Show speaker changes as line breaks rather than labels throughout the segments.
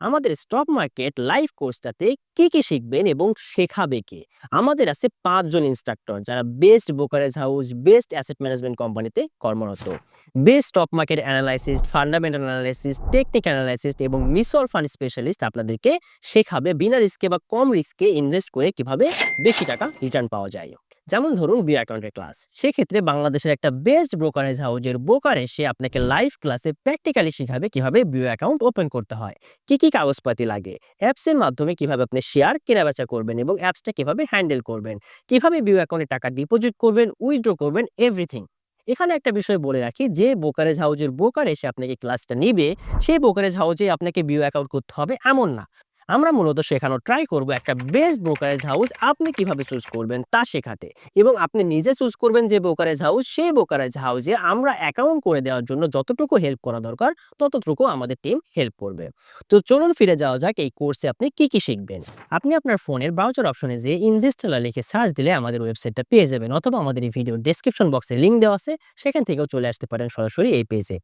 আমাদের stock market live কোর্সটাতে কে কি শিখবেন এবং শেখাবে কে? আমাদের আছে পাঁচজন ইনস্ট্রাক্টর যারা best brokerage house best asset management কোম্পানিতে কর্মরত। Best stock market analysis fundamental analysis technique analysis এবং মিউচুয়াল ফান্ড স্পেশালিস্ট আপনাদেরকে শেখাবে। বিনা রিস্কে বা কম রিস্কে ইনভেস্ট করে কীভাবে বেশি টাকা রিটার্ন পাওয়া যায়। যেমন ধরুন বি অ্যাকাউন্টের ক্লাস সেক্ষেত্রে বাংলাদেশের একটা বেস্ট ব্রোকারেজ হাউজের ব্রোকার এসে আপনাকে লাইভ ক্লাসে প্র্যাকটিক্যালি শেখাবে কীভাবে বিও অ্যাকাউন্ট ওপেন করতে হয়, কি কি কাগজপাতি লাগে অ্যাপসের মাধ্যমে কীভাবে আপনি শেয়ার কেনাবেচা করবেন এবং অ্যাপসটা কীভাবে হ্যান্ডেল করবেন, কীভাবে বিও অ্যাকাউন্টে টাকা ডিপোজিট করবেন উইথড্র করবেন এভরিথিং এখানে একটা বিষয় বলে রাখি, যে ব্রোকারেজ হাউজের ব্রোকার এসে আপনাকে ক্লাসটা নিবে, সেই ব্রোকারেজ হাউজে আপনাকে বিও অ্যাকাউন্ট করতে হবে এমন না। আমরা মূলত শেখানো ট্রাই করব একটা বেস্ট ব্রোকারেজ হাউস আপনি কীভাবে চুজ করবেন তা শেখাতে। এবং আপনি নিজে চুজ করবেন যে ব্রোকারেজ হাউস সেই ব্রোকারেজ হাউসে আমরা অ্যাকাউন্ট করে দেওয়ার জন্য যতটুকু হেল্প করা দরকার, ততটুকু আমাদের টিম হেল্প করবে। তো চলুন ফিরে যাওয়া যাক এই কোর্সে আপনি কি কি শিখবেন। আপনি আপনার ফোনের ব্রাউজার অপশনে যে ইনভেস্টলা লিখে সার্চ দিলে আমাদের ওয়েবসাইটটা পেয়ে যাবেন অথবা আমাদের এই ভিডিও ডেসক্রিপশন বক্সে লিঙ্ক দেওয়া আছে, সেখান থেকেও চলে আসতে পারেন সরাসরি এই পেজে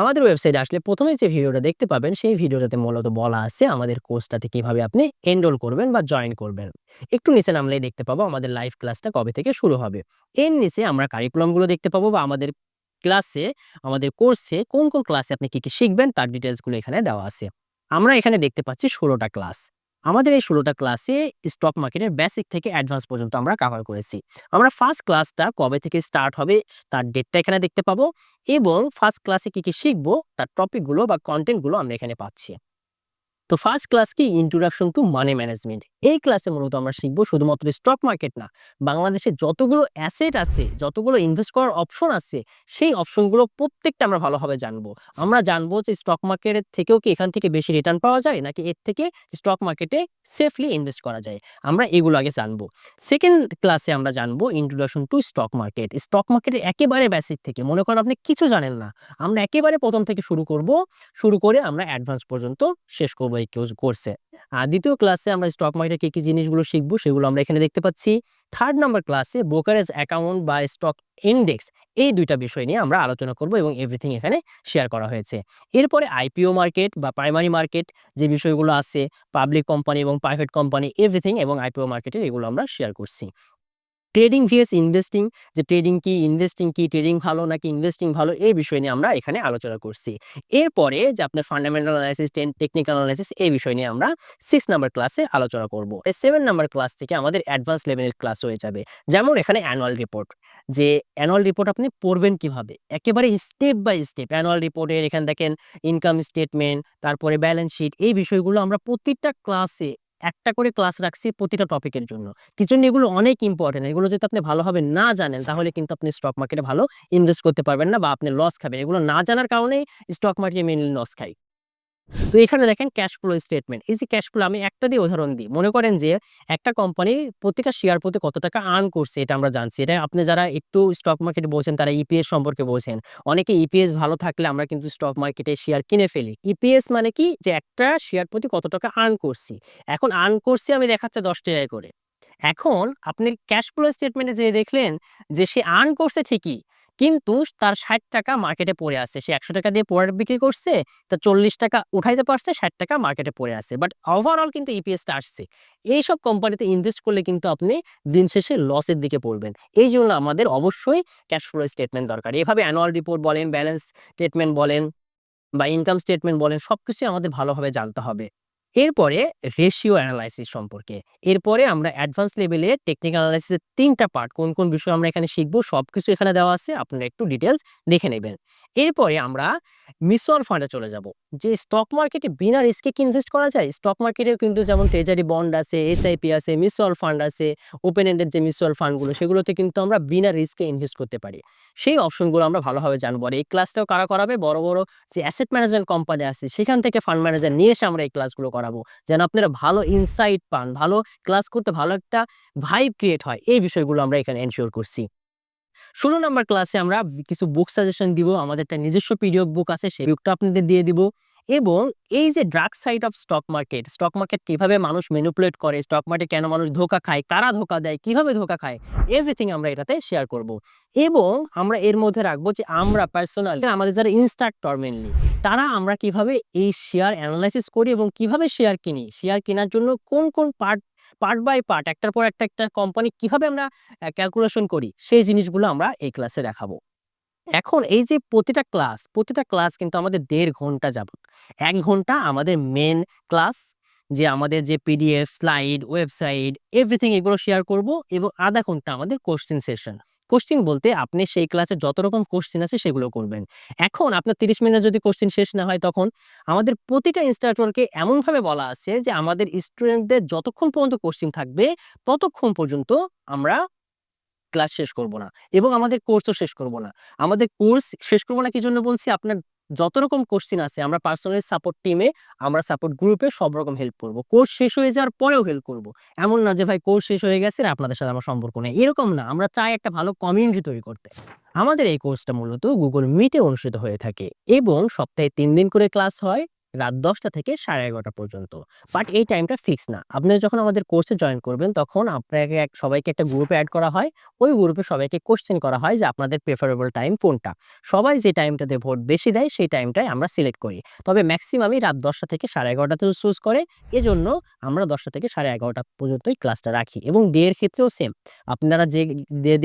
আমাদের ওয়েবসাইটে আসলে প্রথমে যে ভিডিওটা দেখতে পাবেন, সেই ভিডিওটাতে মূলত বলা আছে আমাদের কোর্সটাতে কীভাবে আপনি এনরোল করবেন বা জয়েন করবেন। একটু নিচে নামলেই দেখতে পাবো আমাদের লাইভ ক্লাসটা কবে থেকে শুরু হবে। এর নিচে আমরা কারিকুলামগুলো দেখতে পাবো বা আমাদের ক্লাসে আমাদের কোর্সে কোন কোন ক্লাসে আপনি কি কি শিখবেন তার ডিটেলসগুলো এখানে দেওয়া আছে। আমরা এখানে দেখতে পাচ্ছি ষোলোটা ক্লাস আমাদের এই ষোলোটা ক্লাসে স্টক মার্কেটের বেসিক থেকে অ্যাডভান্স পর্যন্ত আমরা কাভার করেছি। আমরা ফার্স্ট ক্লাসটা কবে থেকে স্টার্ট হবে তার ডেটটা এখানে দেখতে পাবো এবং ফার্স্ট ক্লাসে কি কি শিখব তার টপিকগুলো বা কন্টেন্টগুলো আমরা এখানে পাচ্ছি। তো ফার্স্ট ক্লাস কি ইন্ট্রোডাকশন টু মানি ম্যানেজমেন্ট এই ক্লাসে মূলত আমরা শিখব শুধুমাত্র স্টক মার্কেট না, বাংলাদেশে যতগুলো অ্যাসেট আছে, যতগুলো ইনভেস্ট করার অপশন আছে, সেই অপশনগুলো প্রত্যেকটা আমরা ভালোভাবে জানব। আমরা জানব যে স্টক মার্কেটের থেকেও কি এখান থেকে বেশি রিটার্ন পাওয়া যায়, নাকি এর থেকে স্টক মার্কেটে সেফলি ইনভেস্ট করা যায়? আমরা এগুলো আগে জানব। সেকেন্ড ক্লাসে আমরা জানব introduction to stock market stock মার্কেটের একেবারে বেসিক থেকে, মনে করেন আপনি কিছু জানেন না, আমরা একেবারে প্রথম থেকে শুরু করব, শুরু করে আমরা অ্যাডভান্স পর্যন্ত শেষ করব। এই কোর্সে আর দ্বিতীয় ক্লাসে আমরা স্টক মার্কেটে কি কি জিনিসগুলো শিখব সেগুলো আমরা এখানে দেখতে পাচ্ছি। থার্ড নাম্বার ক্লাসে ব্রোকারেজ অ্যাকাউন্ট বা স্টক ইন্ডেক্স এই দুইটা বিষয় নিয়ে আমরা আলোচনা করব এবং এভরিথিং এখানে শেয়ার করা হয়েছে। এরপরে আইপিও মার্কেট বা প্রাইমারি মার্কেট যে বিষয়গুলো আছে পাবলিক কোম্পানি এবং প্রাইভেট কোম্পানি এভরিথিং এবং আইপিও মার্কেটের এগুলো আমরা শেয়ার করছি। ট্রেডিং ভিএস ইনভেস্টিং যে ট্রেডিং কি ইনভেস্টিং কি ট্রেডিং ভালো নাকি ইনভেস্টিং ভালো, এই বিষয় নিয়ে আমরা এখানে আলোচনা করছি। এরপরে যে আপনার fundamental analysis ten technical analysis এই বিষয় নিয়ে আমরা সিক্স নাম্বার ক্লাসে আলোচনা করব। এই সেভেন নাম্বার ক্লাস থেকে আমাদের অ্যাডভান্স লেভেলের ক্লাস হয়ে যাবে। যেমন এখানে অ্যানুয়াল রিপোর্ট যে অ্যানুয়াল রিপোর্ট আপনি পড়বেন কীভাবে? একেবারে স্টেপ বাই স্টেপ অ্যানুয়াল রিপোর্টের এখানে দেখেন ইনকাম স্টেটমেন্ট তারপরে ব্যালেন্স শিট এই বিষয়গুলো আমরা প্রত্যেকটা ক্লাসে একটা করে ক্লাস রাখছি প্রতিটা টপিকের জন্য। কিছু এগুলো অনেক ইম্পর্টেন্ট এগুলো যদি আপনি ভালোভাবে না জানেন, তাহলে কিন্তু আপনি স্টক মার্কেটে ভালো ইনভেস্ট করতে পারবেন না বা আপনি লস খাবেন। এগুলো না জানার কারণেই স্টক মার্কেটে মেনলি লস খাই। তো এখানে দেখেন ক্যাশ ফ্লো স্টেটমেন্ট এই যে ক্যাশ ফ্লো আমি একটা দিয়ে উদাহরণ দিই। মনে করেন যে একটা কোম্পানি প্রতিটা শেয়ার প্রতি কত টাকা আর্ন করছে এটা আমরা জানছি। এটা আপনি যারা একটু স্টক মার্কেটে বলছেন, তারা ইপিএস সম্পর্কে বলছেন। অনেকে ইপিএস ভালো থাকলে আমরা কিন্তু স্টক মার্কেটে শেয়ার কিনে ফেলি। ইপিএস মানে কি? যে একটা শেয়ার প্রতি কত টাকা আর্ন করছি। এখন আর্ন করছি আমি দেখাচ্ছে দশ টাকা করে। এখন আপনি ক্যাশ ফ্লো স্টেটমেন্টে যে দেখলেন যে সে আর্ন করছে ঠিকই কিন্তু তার ষাট টাকা মার্কেটে পড়ে আছে। সে একশো টাকা দিয়ে প্রোডাক্ট বিক্রি করছে, তা চল্লিশ টাকা উঠাইতে পারছে, ষাট টাকা মার্কেটে পড়ে আছে। বাট ওভারঅল কিন্তু ইপিএসটা আসছে। এইসব কোম্পানিতে ইনভেস্ট করলে কিন্তু আপনি দিন শেষে লসের দিকে পড়বেন। এই জন্য আমাদের অবশ্যই ক্যাশ ফ্লো স্টেটমেন্ট দরকার। এভাবে অ্যানুয়াল রিপোর্ট বলেন ব্যালেন্স স্টেটমেন্ট বলেন বা ইনকাম স্টেটমেন্ট বলেন সব কিছুই আমাদের ভালোভাবে জানতে হবে। এরপরে রেশিও অ্যানালাইসিস সম্পর্কে। এরপরে আমরা অ্যাডভান্স লেভেলে টেকনিক্যাল অ্যানালাইসিসের তিনটা পার্ট কোন কোন বিষয় আমরা এখানে শিখব সব কিছু এখানে দেওয়া আছে, আপনারা একটু ডিটেলস দেখে নেবেন। এরপরে আমরা মিউচুয়াল ফান্ডে চলে যাব। যে স্টক মার্কেটে বিনা রিস্কে কি ইনভেস্ট করা যায়? স্টক মার্কেটেও কিন্তু যেমন ট্রেজারি বন্ড আছে এসআইপি আছে মিউচুয়াল ফান্ড আছে ওপেন এন্ডেড যে মিউচুয়াল ফান্ডগুলো সেগুলোতে কিন্তু আমরা বিনা রিস্কে ইনভেস্ট করতে পারি। সেই অপশনগুলো আমরা ভালোভাবে জানব। আর এই ক্লাসটাও কারা করাবে? বড় বড় যে অ্যাসেট ম্যানেজমেন্ট কোম্পানি আছে, সেখান থেকে ফান্ড ম্যানেজার নিয়ে এসে আমরা এই ক্লাসগুলো করাবো। যেন আপনারা ভালো ইনসাইট পান, ভালো ক্লাস করতে ভালো একটা ভাইব ক্রিয়েট হয়। এই বিষয়গুলো আমরা এখানে এনশিওর করছি। ষোলো নম্বর ক্লাসে আমরা কিছু বুক সাজেশন দিব। আমাদের একটা নিজস্ব পিডিএফ বুক আছে, সেই বুকটা আপনাদের দিয়ে দিব। এবং এই যে dark side of stock market stock market কীভাবে মানুষ ম্যানিপুলেট করে স্টক মার্কেটে কেন মানুষ ধোকা খায়, কারা ধোকা দেয়, কীভাবে ধোকা খায় এভরিথিং আমরা এটাতে শেয়ার করব। এবং আমরা এর মধ্যে রাখব যে আমরা পার্সোনালি আমাদের যারা ইনস্ট্রাক্টর মেনলি তারা আমরা কীভাবে এই শেয়ার অ্যানালাইসিস করি এবং কীভাবে শেয়ার কিনি শেয়ার কেনার জন্য কোন কোন পার্ট পার্ট বাই পার্ট একটার পর একটা একটা কোম্পানি কীভাবে আমরা ক্যালকুলেশন করি, সেই জিনিসগুলো আমরা এই ক্লাসে দেখাবো। এখন এই যে প্রতিটা ক্লাস প্রতিটা ক্লাস কিন্তু আমাদের দেড় ঘণ্টা যাবত। এক ঘণ্টা আমাদের মেন ক্লাস যে আমাদের যে পিডিএফ স্লাইড ওয়েবসাইট এভরিথিং এগুলো শেয়ার করব এবং আধা ঘণ্টা আমাদের কোশ্চেন সেশন কোশ্চেন বলতে আপনি সেই ক্লাসে যত রকম কোশ্চেন আছে সেগুলো করবেন। এখন আপনার তিরিশ মিনিট যদি কোশ্চেন শেষ না হয় তখন আমাদের প্রতিটা ইনস্ট্রাক্টরকে এমনভাবে বলা আছে যে আমাদের স্টুডেন্টদের যতক্ষণ পর্যন্ত কোশ্চেন থাকবে, ততক্ষণ পর্যন্ত আমরা ক্লাস শেষ করব না এবং আমাদের কোর্সও শেষ করব না। আমাদের কোর্স শেষ করব না কি জন্য বলছি, আপনার যত রকম কোশ্চিন আছে, আমরা পার্সোনাল সাপোর্ট টিমে আমরা সাপোর্ট গ্রুপে সব রকম হেল্প করব। কোর্স শেষ হয়ে যাওয়ার পরেও হেল্প করব। এমন না যে, ভাই কোর্স শেষ হয়ে গেছে, আর আপনাদের সাথে আমার সম্পর্ক নেই। এরকম না, আমরা চাই একটা ভালো কমিউনিটি তৈরি করতে। আমাদের এই কোর্সটা মূলত গুগল মিটে অনুষ্ঠিত হয়ে থাকে এবং সপ্তাহে তিন দিন করে ক্লাস হয়। রাত দশটা থেকে সাড়ে এগারোটা পর্যন্ত। বাট এই টাইমটা ফিক্স না। আপনারা যখন আমাদের কোর্সে জয়েন করবেন, তখন আপনাকে এক, সবাইকে একটা গ্রুপে অ্যাড করা হয়। ওই গ্রুপে সবাইকে কোশ্চেন করা হয় যে আপনাদের প্রেফারেবল টাইম কোনটা? সবাই যে টাইমটাতে ভোট বেশি দেয়, সেই টাইমটাই আমরা সিলেক্ট করি। তবে ম্যাক্সিমামই রাত দশটা থেকে সাড়ে এগারোটাতে চুজ করে। এজন্য আমরা দশটা থেকে সাড়ে এগারোটা পর্যন্তই ক্লাসটা রাখি। এবং ডে এর ক্ষেত্রেও সেম আপনারা যে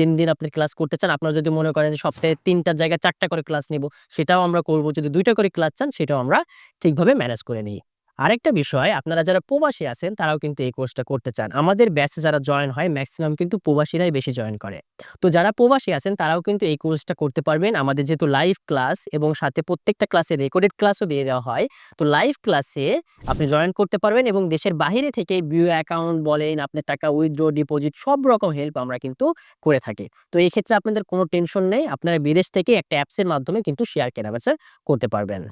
দিন দিন আপনি ক্লাস করতে চান, আপনারা যদি মনে করেন যে সপ্তাহে তিনটার জায়গায় চারটা করে ক্লাস নিব, সেটাও আমরা করব। যদি দুইটা করে ক্লাস চান, সেটাও আমরা ঠিকভাবে ম্যানেজ করে নিই। আরেকটা বিষয়, আপনারা যারা প্রবাসী আছেন, তারাও কিন্তু এই কোর্সটা করতে চান। আমাদের ব্যাচে যারা জয়েন হয়, ম্যাক্সিমাম কিন্তু প্রবাসীরাই বেশি জয়েন করে। তো যারা প্রবাসী আছেন, তারাও কিন্তু এই কোর্সটা করতে পারবেন। আমাদের যেহেতু লাইভ ক্লাস এবং সাথে প্রত্যেকটা ক্লাসে রেকর্ডেড ক্লাসও দিয়ে দেওয়া হয়, তো লাইভ ক্লাসে আপনি জয়েন করতে পারবেন এবং দেশের বাইরে থেকে বিউ অ্যাকাউন্ট বলেন, আপনার টাকা উইথড্র, ডিপোজিট, সব রকম হেল্প আমরা কিন্তু করে থাকি। তো এই ক্ষেত্রে আপনাদের কোনো টেনশন নেই, আপনারা বিদেশ থেকে একটা অ্যাপসের মাধ্যমে কিন্তু শেয়ার কেনাবেচা করতে পারবেন।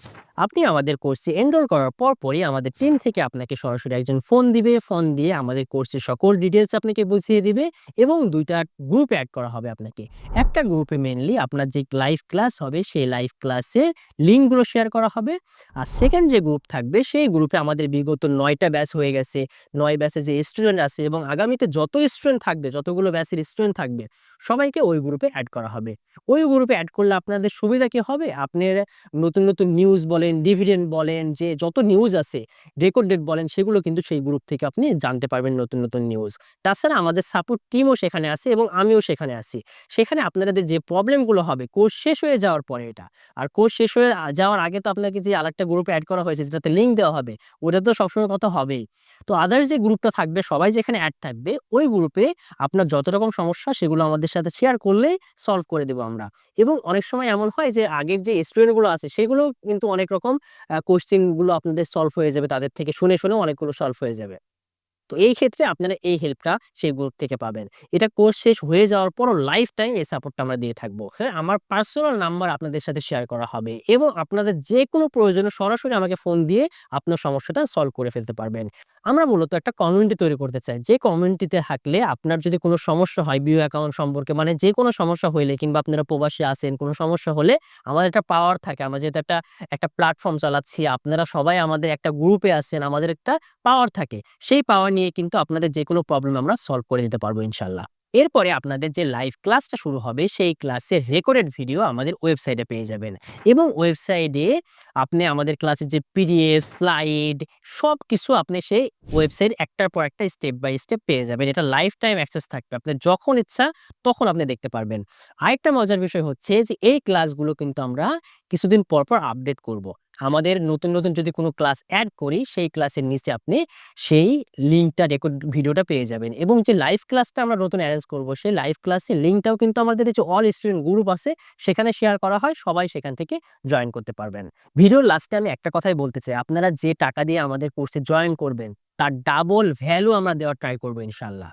আপনি আমাদের কোর্সে এনরোল করার পর পরই আমাদের টিম থেকে আপনাকে সরাসরি একজন ফোন দিবে। ফোন দিয়ে আমাদের কোর্সের সকল ডিটেলস আপনাকে বুঝিয়ে দিবে এবং দুইটা গ্রুপে অ্যাড করা হবে আপনাকে। একটা গ্রুপে মেনলি আপনার যে লাইভ ক্লাস হবে, সেই লাইভ ক্লাসের লিঙ্কগুলো শেয়ার করা হবে। আর সেকেন্ড যে গ্রুপ থাকবে, সেই গ্রুপে আমাদের বিগত নয়টা ব্যাচ হয়ে গেছে। নয় ব্যাচে যে স্টুডেন্ট আছে এবং আগামীতে যত স্টুডেন্ট থাকবে, যতগুলো ব্যাচের স্টুডেন্ট থাকবে, সবাইকে ওই গ্রুপে অ্যাড করা হবে। ওই গ্রুপে অ্যাড করলে আপনাদের সুবিধা কি হবে? আপনার নতুন নতুন নিউজ বলেন ডিভিডেন্ড বলেন, যে যত নিউজ আছে রেকর্ডেড বলেন, সেগুলো কিন্তু সেই গ্রুপ থেকে আপনি জানতে পারবেন নতুন নতুন নিউজ তাছাড়া আমাদের সাপোর্ট টিমও সেখানে আছে এবং আমিও সেখানে আছি। সেখানে আপনাদের যে প্রবলেমগুলো হবে কোর্স শেষ হয়ে যাওয়ার পরে এটা। আর কোর্স শেষ হয়ে যাওয়ার আগে তো আপনাকে যে আরেকটা গ্রুপে অ্যাড করা হয়েছে, যেটাতে লিঙ্ক দেওয়া হবে, ওটা তো সবসময় কথা হবেই। তো আদার্স যে গ্রুপটা থাকবে, সবাই যেখানে অ্যাড থাকবে, ওই গ্রুপে আপনার যত রকম সমস্যা, সেগুলো আমাদের সাথে শেয়ার করলেই সলভ করে দেবো আমরা। এবং অনেক সময় এমন হয় যে, আগের যে স্টুডেন্টগুলো আছে সেগুলো কিন্তু অনেক রকম কোশ্চেনগুলো আপনাদের সলভ হয়ে যাবে তাদের থেকে শুনে শুনে অনেকগুলো সলভ হয়ে যাবে। তো এই ক্ষেত্রে আপনারা এই হেল্পটা সেই গ্রুপ থেকে পাবেন। এটা কোর্স শেষ হয়ে যাওয়ার পরও লাইফ টাইম এই সাপোর্টটা আমরা দিয়ে থাকব। হ্যাঁ আমার পার্সোনাল নাম্বার আপনাদের সাথে শেয়ার করা হবে এবং আপনাদের যে কোনো প্রয়োজনে সরাসরি আমাকে ফোন দিয়ে আপনার সমস্যাটা সলভ করে ফেলতে পারবেন। আমরা মূলত একটা কমিউনিটি তৈরি করতে চাই। যে কমিউনিটিতে থাকলে আপনার যদি কোনো সমস্যা হয় বিউ অ্যাকাউন্ট সম্পর্কে মানে যে কোনো সমস্যা হইলে কিংবা আপনারা প্রবাসী আছেন, কোনো সমস্যা হলে আমাদের একটা পাওয়ার থাকে। আমরা যেহেতু একটা একটা প্ল্যাটফর্ম চালাচ্ছি, আপনারা সবাই আমাদের একটা গ্রুপে আছেন, আমাদের একটা পাওয়ার থাকে। সেই পাওয়ার নিয়ে কিন্তু আপনাদের যে কোনো প্রবলেম আমরা সলভ করে দিতে পারব ইনশাল্লাহ। এরপরে আপনাদের যে লাইভ ক্লাসটা শুরু হবে, সেই ক্লাসের রেকর্ডেড ভিডিও আমাদের ওয়েবসাইটে পেয়ে যাবেন। এবং ওয়েবসাইটে আপনি আমাদের ক্লাসের যে পিডিএফ স্লাইড সব কিছু আপনি সেই ওয়েবসাইট একটার পর একটা স্টেপ বাই স্টেপ পেয়ে যাবেন। এটা লাইফ টাইম অ্যাক্সেস থাকবে। আপনার যখন ইচ্ছা তখন আপনি দেখতে পারবেন। আরেকটা মজার বিষয় হচ্ছে যে, এই ক্লাসগুলো কিন্তু আমরা কিছুদিন পর পর আপডেট করব। আমাদের নতুন নতুন যদি কোনো ক্লাস অ্যাড করি, সেই ক্লাসের নিচে আপনি সেই লিঙ্কটা রেকর্ড ভিডিওটা পেয়ে যাবেন। এবং যে লাইভ ক্লাসটা আমরা নতুন অ্যারেঞ্জ করব, সেই লাইভ ক্লাসের লিঙ্কটাও কিন্তু আমাদের যে অল স্টুডেন্ট গ্রুপ আছে, সেখানে শেয়ার করা হয়, সবাই সেখান থেকে জয়েন করতে পারবেন। ভিডিওর লাস্টে আমি একটা কথাই বলতে চাই, আপনারা যে টাকা দিয়ে আমাদের কোর্সে জয়েন করবেন, তার ডাবল ভ্যালু আমরা দেওয়ার ট্রাই করব ইনশাল্লাহ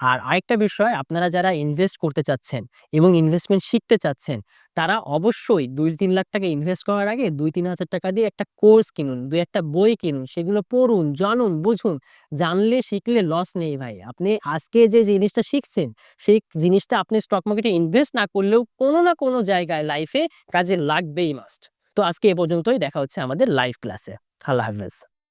আর আরেকটা বিষয়, আপনারা যারা ইনভেস্ট করতে চাচ্ছেন এবং ইনভেস্টমেন্ট শিখতে চাচ্ছেন, তারা অবশ্যই দুই তিন লাখ টাকা ইনভেস্ট করার আগে দুই তিন হাজার টাকা দিয়ে একটা কোর্স কিনুন, দুই একটা বই কিনুন, সেগুলো পড়ুন, জানুন, বুঝুন। জানলে, শিখলে লস নেই ভাই। আপনি আজকে যে জিনিসটা শিখছেন, সেই জিনিসটা আপনি স্টক মার্কেটে ইনভেস্ট না করলেও কোনো না কোনো জায়গায় লাইফে কাজে লাগবেই মাস্ট তো আজকে এ পর্যন্তই। দেখা হচ্ছে আমাদের লাইভ ক্লাসে আল্লাহ হাফেজ।